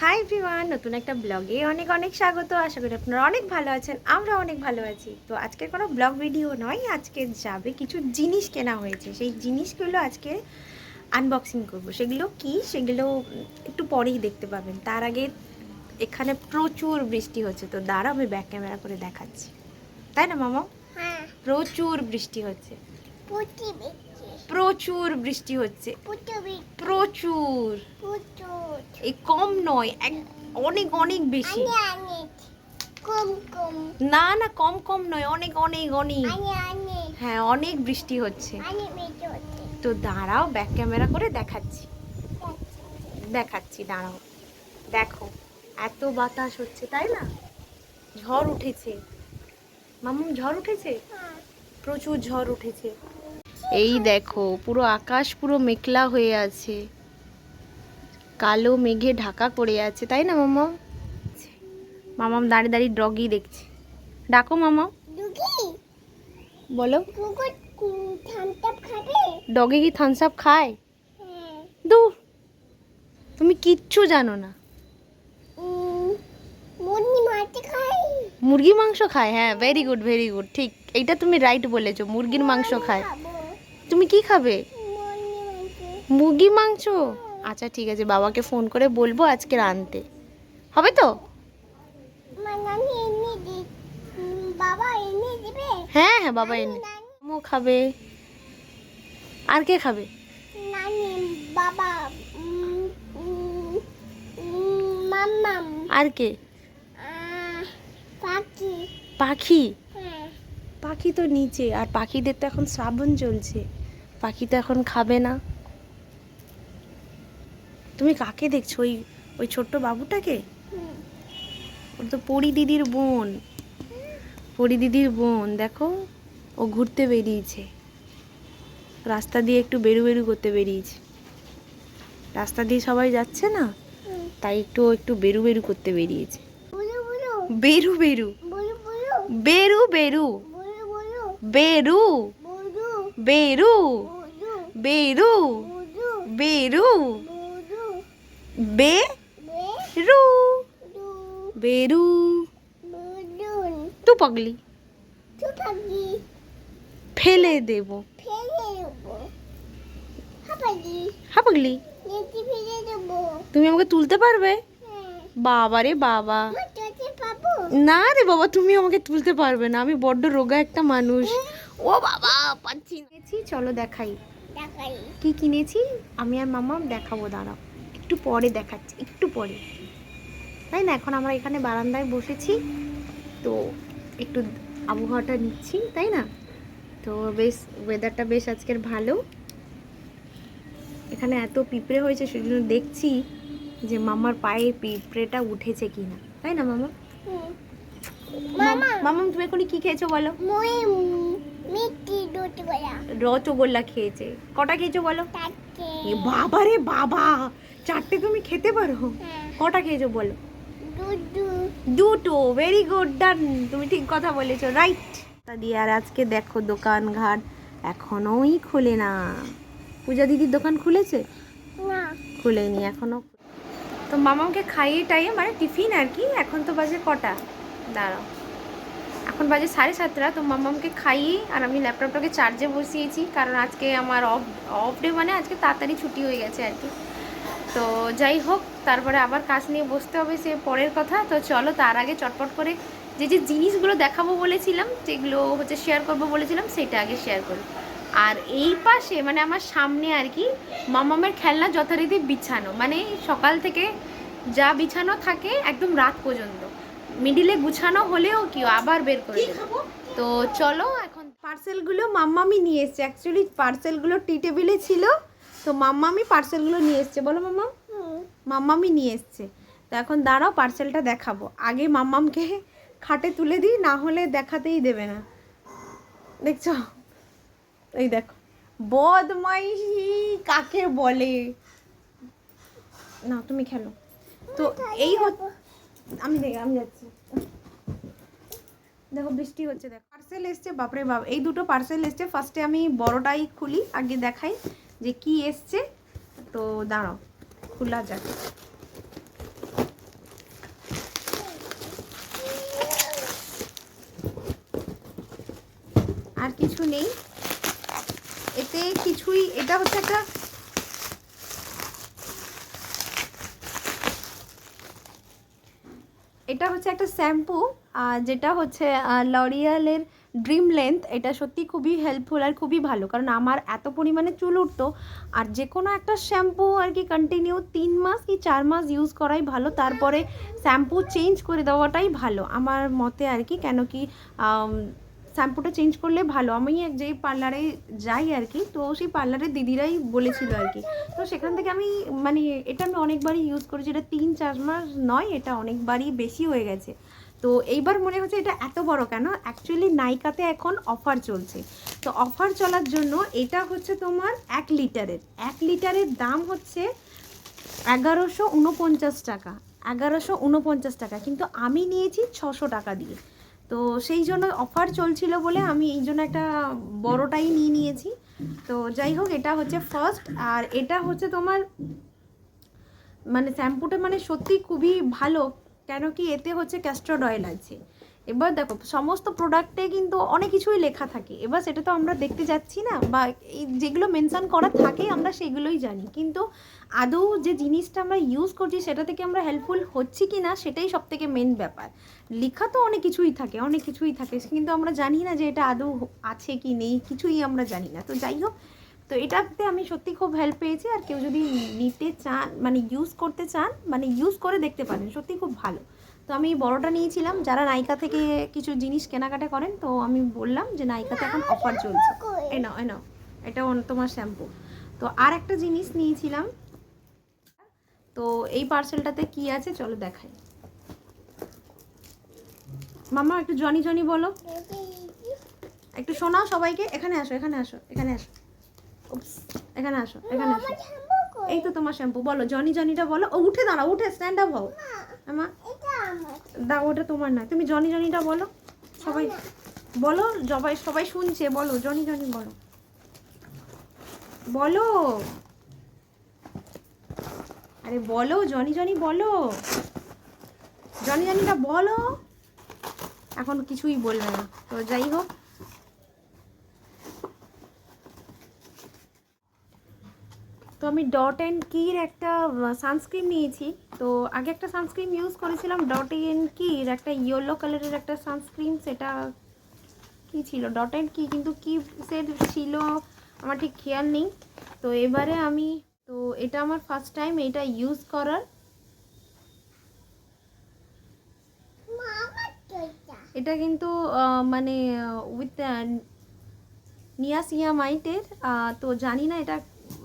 Hi everyone নতুন একটা ব্লগে অনেক অনেক স্বাগত। আশা করি আপনারা অনেক ভালো আছেন আমরা অনেক ভালো আছি। তো আজকের কোনো ব্লগ ভিডিও নয় আজকে যাবে কিছু জিনিস কেনা হয়েছে। সেই জিনিসগুলো আজকে আনবক্সিং করব। সেগুলো কি? সেগুলো একটু পরেই দেখতে পাবেন। তার আগে এখানে প্রচুর বৃষ্টি হচ্ছে তো দাঁড়া আমি ব্যাক ক্যামেরা করে দেখাচ্ছি। তাই না মামা? হ্যাঁ। প্রচুর বৃষ্টি হচ্ছে। প্রচুর বৃষ্টি হচ্ছে। প্রচুর এই কম নয় এক অনেক অনেক বেশি। না না কম কম নয় অনেক অনেক অনেক। হ্যাঁ অনেক বৃষ্টি হচ্ছে। তো দাঁড়াও ব্যাক ক্যামেরা করে দেখাচ্ছি। দেখাচ্ছি। দাঁড়াও। দেখো এত বাতাস হচ্ছে তাই না? ঝড় উঠেছে। মামুম ঝড় উঠেছে? হ্যাঁ। প্রচুর ঝড় উঠেছে। এই দেখো পুরো আকাশ পুরো মেঘলা হয়ে আছে। কালো মেঘে ঢাকা করে আছে তাই না মামা? মামাম দাঁড়িয়ে দাঁড়িয়ে ডগি দেখছে। ডাকো মামা। বলো। ডগে কি থামস আপ খায়? দু তুমি কিচ্ছু জানো না। মুরগি মাংস খায়? হ্যাঁ ভেরি গুড ভেরি গুড ঠিক। এইটা তুমি রাইট বলেছ মুরগির মাংস খায়। তুমি কি খাবে? মুরগি মাংস। আচ্ছা ঠিক আছে বাবাকে ফোন করে বলব আজকে আনতে। হবে তো? হ্যাঁ হ্যাঁ বাবা এনে মো খাবে। আর কে খাবে? বাবা আর কে? পাখি? হ্যাঁ। পাখি তো নিচে আর পাখিদের তো এখন শ্রাবণ চলছে। পাখি তো এখন খাবে না। তুমি কাকে দেখছ? ওই ওই ছোট্ট বাবুটাকে। ওর তো পরি দিদির বোন। পরি দিদির বোন দেখো ও ঘুরতে বেরিয়েছে। রাস্তা দিয়ে একটু বেরু বেরু করতে বেরিয়েছে। রাস্তা দিয়ে সবাই যাচ্ছে না? তাই একটু একটু বেরু বেরু করতে বেরিয়েছে। বেরু বেরু। বেরু বেরু। বেরু। বেরু বেরু বেরু বে রু বেরু তু পাগলি ফেলে দেব হা পাগলি তুমি আমাকে তুলতে পারবে? হ্যাঁ। বাবা রে বাবা। না রে বাবা তুমি আমাকে তুলতে পারবে না। আমি বড্ড রোগা একটা মানুষ। ও বাবা! পাচ্ছি কিনেছি চলো দেখাই। কি কিনেছি? আমি আর মামা দেখাবো দাঁড়াও। একটু পরে দেখাচ্ছি একটু পরে। তাই না? এখন আমরা এখানে বারান্দায় বসেছি তো একটু আবহাওয়াটা নিচ্ছি তাই না? তো বেশ ওয়েদারটা বেশ আজকের ভালো। এখানে এত পিঁপড়ে হয়েছে সেজন্য দেখছি যে মামার পায়ে পিঁপড়েটা উঠেছে কিনা। তাই না মামা মামা মামা তুমি এখন কি খেয়েছো বলো? রসগোল্লা খেয়েছে। কটা খেয়েছো বলো? বাবা রে বাবা! চারটে তুমি খেতে পারো? হ্যাঁ। কটা খেয়েছো বলো? দুটো। ভেরি গুড ডান তুমি ঠিক কথা বলেছ রাইট দিয়ে আর আজকে দেখো দোকান ঘাট এখনোই খুলে না। পূজা দিদির দোকান খুলেছে? না। খুলেনি এখনও তো মামাকে খাইয়ে টাইয়ে মানে টিফিন আর কি এখন তো বাজে কটা? দাঁড়াও। এখন বাজে সাড়ে সাতটা, তো মামামকে খাইয়ে আর আমি ল্যাপটপটাকে চার্জে বসিয়েছি, কারণ আজকে আমার অফ অফ ডে মানে আজকে তাড়াতাড়ি ছুটি হয়ে গেছে আর কি। তো যাই হোক, তারপরে আবার কাজ নিয়ে বসতে হবে সে পরের কথা, তো চলো তার আগে চটপট করে যে যে জিনিসগুলো দেখাবো বলেছিলাম, যেগুলো হচ্ছে শেয়ার করব বলেছিলাম, সেটা আগে শেয়ার করি। আর এই পাশে মানে আমার সামনে আর কি, মামামের খেলনা যথারীতি বিছানো মানে সকাল থেকে যা বিছানো থাকে একদম রাত পর্যন্ত। মিডিলে গুছানো হলেও কি আবার বের করে দেবো। তো চলো এখন পার্সেলগুলো মাম্মামি নিয়ে এসছে। অ্যাকচুয়ালি পার্সেলগুলো টি টেবিলে ছিল। তো মাম্মামি পার্সেলগুলো নিয়ে এসছে। বলো মাম্মা হুম। মাম্মামি নিয়ে এসছে। তো এখন দাঁড়াও পার্সেলটা দেখাবো। আগে মাম্মামকে খাটে তুলে দিই না হলে দেখাতেই দেবে না। দেখছ? এই দেখো। বদমাইশি কাকে বলে? না তুমি খেলো। তো এই হচ্ছে আমি দেখে, আমি যাচ্ছি। দেখো, বৃষ্টি হচ্ছে, দেখো। পার্সেল এসছে, বাপরে বাপ। এই দুটো পার্সেল এসছে। ফার্স্টে আমি বড়টাই খুলি, আগে দেখাই যে কি এসছে। তো দাঁড়াও, খোলা যাক। আর কিছু নেই। এতে কিছুই, এটা হচ্ছে একটা এটা হচ্ছে একটা শ্যাম্পু যেটা হচ্ছে লরিয়ালের ড্রিম লেন্থ এটা সত্যি খুবই হেল্পফুল আর খুবই ভালো। কারণ আমার এত পরিমাণে চুল উঠতো, আর যে কোনো একটা শ্যাম্পু আর কি কন্টিনিউ তিন মাস কি চার মাস ইউজ করাই ভালো, তারপরে শ্যাম্পু চেঞ্জ করে দেওয়াটাই ভালো। আমার মতে আর কি, কেন কি শ্যাম্পুটা চেঞ্জ করলে ভালো। আমি এক যেই পার্লারে যাই আর কি তো সেই পার্লারের দিদিরাই বলেছিল আর কি তো সেখান থেকে আমি মানে এটা আমি অনেকবারই ইউজ করেছি। এটা তিন চার মাস নয়, এটা অনেকবারই বেশি হয়ে গেছে। তো এইবার মনে হচ্ছে এটা এত বড় কেন? অ্যাকচুয়ালি নাইকাতে এখন অফার চলছে। তো অফার চলার জন্য এটা হচ্ছে তোমার এক লিটারের। এক লিটারের দাম হচ্ছে এগারোশো উনপঞ্চাশ টাকা। এগারোশো উনপঞ্চাশ টাকা। কিন্তু আমি নিয়েছি ছশো টাকা দিয়ে। তো সেই জন্য অফার চলছিল বলে আমি এই জন্য একটা বড়টাই নিয়ে নিয়েছি। তো যাই হোক, এটা হচ্ছে ফার্স্ট আর এটা হচ্ছে তোমার মানে শ্যাম্পুটা মানে সত্যি খুবই ভালো। কেন কি এতে হচ্ছে ক্যাস্ট্রড অয়েল আছে। এবার দেখো, সমস্ত প্রোডাক্টে কিন্তু অনেক কিছুই লেখা থাকে। এবার সেটা তো আমরা দেখতে যাচ্ছি না, বা যেগুলো মেনশন করা থাকে আমরা সেগুলোই জানি। কিন্তু আদৌ যে জিনিসটা আমরা ইউজ করছি সেটা থেকে আমরা হেল্পফুল হচ্ছি কি না সেটাই সব থেকে মেন ব্যাপার। লেখা তো অনেক কিছুই থাকে, অনেক কিছুই থাকে, কিন্তু আমরা জানি না যে এটা আদৌ আছে কি নেই, কিছুই আমরা জানি না। তো যাই হোক, তো এটাতে আমি সত্যি খুব হেল্প পেয়েছি, আর কেউ যদি নিতে চান মানে ইউজ করতে চান মানে ইউজ করে দেখতে পারেন, সত্যি খুব ভালো। তো আমি বড়টা নিয়েছিলাম। যারা নাইকা থেকে কিছু জিনিস কেনাকাটা করেন তো আমি বললাম যে নাইকাতে এখন অফার চলছে। এই নাও নাও। এটা তোমার শ্যাম্পু তো আর একটা জিনিস নিয়েছিলাম। তো এই পার্সেলটাতে কি আছে চলো দেখাই। মামা একটু জনি জনি বলো। একটু শোনাও সবাইকে। এখানে আসো এখানে আসো এখানে আসো। এখানে আসো এখানে আসো। এই তো তোমার শ্যাম্পু বলো জনি জনিটা বলো। ও উঠে দাঁড়াও উঠে স্ট্যান্ড আপ হও। আমা দাও ওটা তোমার না তুমি জনি জনিটা বলো। সবাই বলো, সবাই সবাই শুনছে, বলো, জনি জনি বলো। বলো। আরে বলো, জনি জনি বলো। জনি জনিটা বলো। এখন কিছুই বলবে না। তো যাই হোক। তো আমি ডট অ্যান্ড কির একটা সানস্ক্রিন নিয়েছি। তো আগে একটা সানস্ক্রিন ইউজ করেছিলাম ডট অ্যান্ড কির একটা ইয়েলো কালারের একটা সানস্ক্রিন সেটা কি ছিল? ডট অ্যান্ড কি, কিন্তু কি সেট ছিল? আমার ঠিক খেয়াল নেই। তো এবারে আমি, তো এটা আমার ফার্স্ট টাইম এটা ইউজ করার। এটা কিন্তু মানে উইথ নিয়াসিয়ামাইটের তো জানি না এটা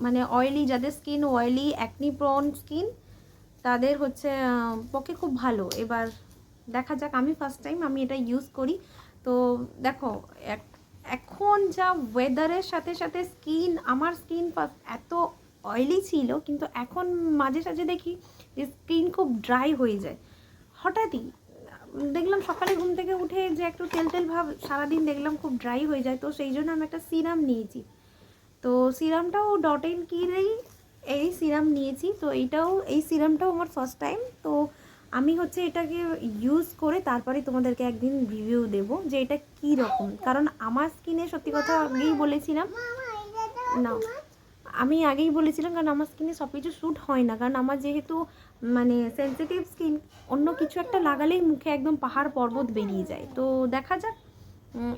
মানে অয়েলি যাদের skin oily acne prone skin তাদের হচ্ছে পক্ষে খুব ভালো। এবার দেখা যাক, আমি ফার্স্ট টাইম আমি এটা ইউজ করি। তো দেখো এখন যা ওয়েদারের সাথে সাথে স্কিন আমার স্কিন এত অয়েলি ছিল, কিন্তু এখন মাঝে সাঝে দেখি যে স্কিন খুব ড্রাই হয়ে যায়। হঠাৎই, দেখলাম সকালে ঘুম থেকে উঠে যে একটু তেল তেল ভাব সারাদিন দেখলাম খুব ড্রাই হয়ে যায়, তো সেই জন্য আমি একটা সিরাম নিয়েছি। তো সিরামটাও ডট এন কিরেই এই সিরাম নিয়েছি। তো এইটাও, এই সিরামটাও আমার ফার্স্ট টাইম তো আমি হচ্ছে এটাকে ইউজ করে তারপরে তোমাদেরকে একদিন রিভিউ দেব যে এটা কী রকম। কারণ আমার স্কিনে সত্যি কথা আগেই বলেছিলাম, না, আমি আগেই বলেছিলাম কারণ আমার স্কিনে সব কিছু শ্যুট হয় না। কারণ আমার যেহেতু মানে সেন্সিটিভ স্কিন অন্য কিছু একটা লাগালেই মুখে একদম পাহাড় পর্বত বেরিয়ে যায়। তো দেখা যাক।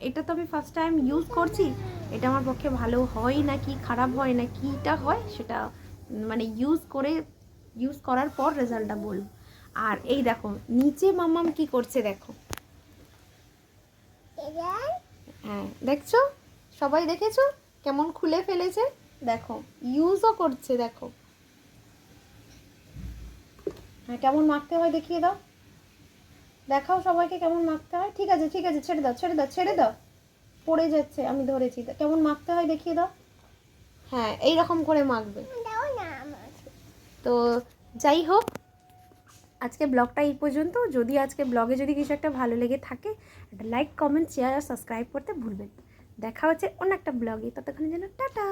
এটা তো আমি ফার্স্ট টাইম ইউজ করছি। এটা আমার পক্ষে ভালো হয় না কি, খারাপ হয় না, কিটা হয় সেটা মানে ইউজ করে ইউজ করার পর রেজাল্টটা বলব আর এই দেখো, নিচে মামাম কি করছে দেখো। হ্যাঁ দেখছ? সবাই দেখেছ? কেমন খুলে ফেলেছে? দেখো ইউজও করছে, দেখো। হ্যাঁ কেমন মাখতে হয় দেখিয়ে দাও। দেখাও সবাইকে কেমন মাখতে হয়। ঠিক আছে ঠিক আছে, ছেড়ে দাও ছেড়ে দাও ছেড়ে দাও। পড়ে যাচ্ছে, আমি ধরেছি। কেমন মাখতে হয় দেখিয়ে দাও। হ্যাঁ এইরকম করে মাখবে। তো যাই হোক, আজকে ব্লগটা এই পর্যন্ত। যদি আজকে ব্লগে যদি কিছু একটা ভালো লেগে থাকে, একটা লাইক কমেন্ট শেয়ার আর সাবস্ক্রাইব করতে ভুলবেন দেখা হচ্ছে অন্য একটা ব্লগে। ততক্ষণের জন্য টাটা।